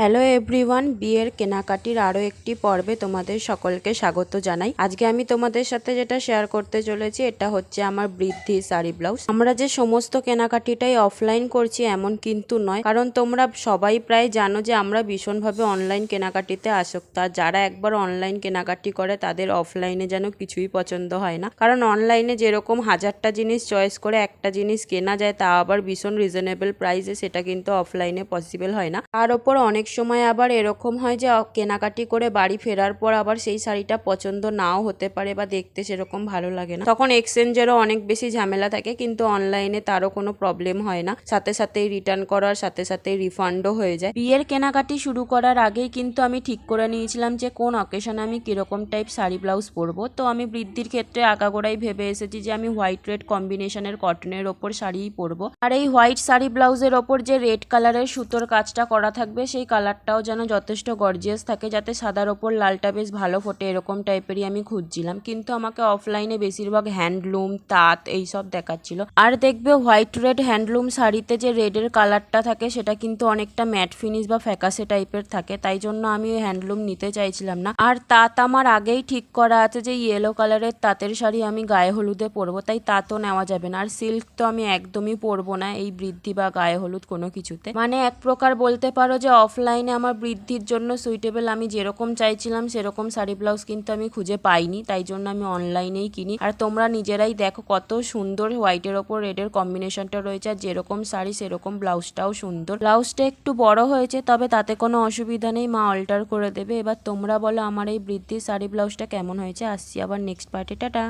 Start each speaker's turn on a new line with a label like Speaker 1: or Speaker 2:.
Speaker 1: Hello everyone বিয়ের কেনাকাটির আরও একটি পর্বে তোমাদের সকলকে স্বাগত জানাই। আজকে আমি তোমাদের সাথে যেটা শেয়ার করতে চলেছি, এটা হচ্ছে আমার বৃদ্ধি শাড়ি ব্লাউজ আমরা যে সমস্ত কেনাকাটিটাই অফলাইন করছি এমন কিন্তু নয়, কারণ তোমরা সবাই প্রায় জানো যে আমরা ভীষণভাবে অনলাইন কেনাকাটিতে আসক্ত। আর যারা একবার অনলাইন কেনাকাটি করে, তাদের অফলাইনে যেন কিছুই পছন্দ হয় না। কারণ অনলাইনে যেরকম হাজারটা জিনিস চয়েস করে একটা জিনিস কেনা যায়, তা আবার ভীষণ রিজনেবল প্রাইসে সেটা কিন্তু অফলাইনে পসিবল হয় না। তার ওপর অনেক সময় আবার এরকম হয় যে কেনাকাটি করে বাড়ি ফেরার পর আবার সেই শাড়িটা পছন্দ নাও হতে পারে বা দেখতে সেরকম ভালো লাগে না। তখন এক্সচেঞ্জেরও অনেক বেশি ঝামেলা থাকে, কিন্তু অনলাইনে তারও কোনো প্রবলেম হয় না। সাথে সাথেই রিটার্ন করার, সাথে সাথেই রিফান্ডও হয়ে যায়। বিয়ের কেনাকাটি শুরু করার আগেই কিন্তু আমি ঠিক করে নিয়েছিলাম যে, কোন অকেশনে আমি কীরকম টাইপ শাড়ি ব্লাউজ পরবো। তো আমি বৃদ্ধির ক্ষেত্রে আগাগোড়াই ভেবে এসেছি যে, আমি হোয়াইট রেড কম্বিনেশনের কটনের ওপর শাড়িই পরবো। আর এই হোয়াইট শাড়ি ব্লাউজের ওপর যে রেড কালারের সুতোর কাজটা করা থাকবে, সেই কালারটাও যেন যথেষ্ট গর্জিয়াস থাকে, যাতে সাদার ওপর লালটা বেশ ভালো ফোটে, এরকম টাইপেরই আমি খুঁজছিলাম। কিন্তু আমাকে অফলাইনে বেশিরভাগ হ্যান্ডলুম তাঁত এইসব দেখাচ্ছিল। আর দেখবে হোয়াইট রেড হ্যান্ডলুম শাড়িতে যে রেডের কালারটা থাকে, সেটা কিন্তু অনেকটা ম্যাট ফিনিশ বা ফ্যাকাসে টাইপের থাকে, তাই জন্য আমি হ্যান্ডলুম নিতে চাইছিলাম না। আর তাঁত আমার আগেই ঠিক করা আছে যে ইয়েলো কালারের তাঁতের শাড়ি আমি গায়ে হলুদে পরবো, তাই তাঁতও নেওয়া যাবে না। আর সিল্ক তো আমি একদমই পরবো না, এই বৃদ্ধি বা গায়ে হলুদ কোনো কিছুতে। মানে এক প্রকার বলতে পারো যে অফলাইনে আমার বৃদ্ধির জন্য সুইটেবল আমি যেরকম চাইছিলাম সেরকম শাড়ি ব্লাউজ কিন্তু আমি খুঁজে পাইনি। তাই জন্য আমি অনলাইনেই কিনি। আর তোমরা নিজেরাই দেখো কত সুন্দর হোয়াইটের ওপর রেডের কম্বিনেশনটা রয়েছে। আর যেরকম শাড়ি, সেরকম ব্লাউজটাও সুন্দর। ব্লাউজটা একটু বড় হয়েছে, তবে তাতে কোনো অসুবিধা নেই। মা অল্টার করে দেবে। এবার তোমরা বলো, আমার এই বৃদ্ধির শাড়ি ব্লাউজটা কেমন হয়েছে? আসছি আবার নেক্সট পার্টি টাটা!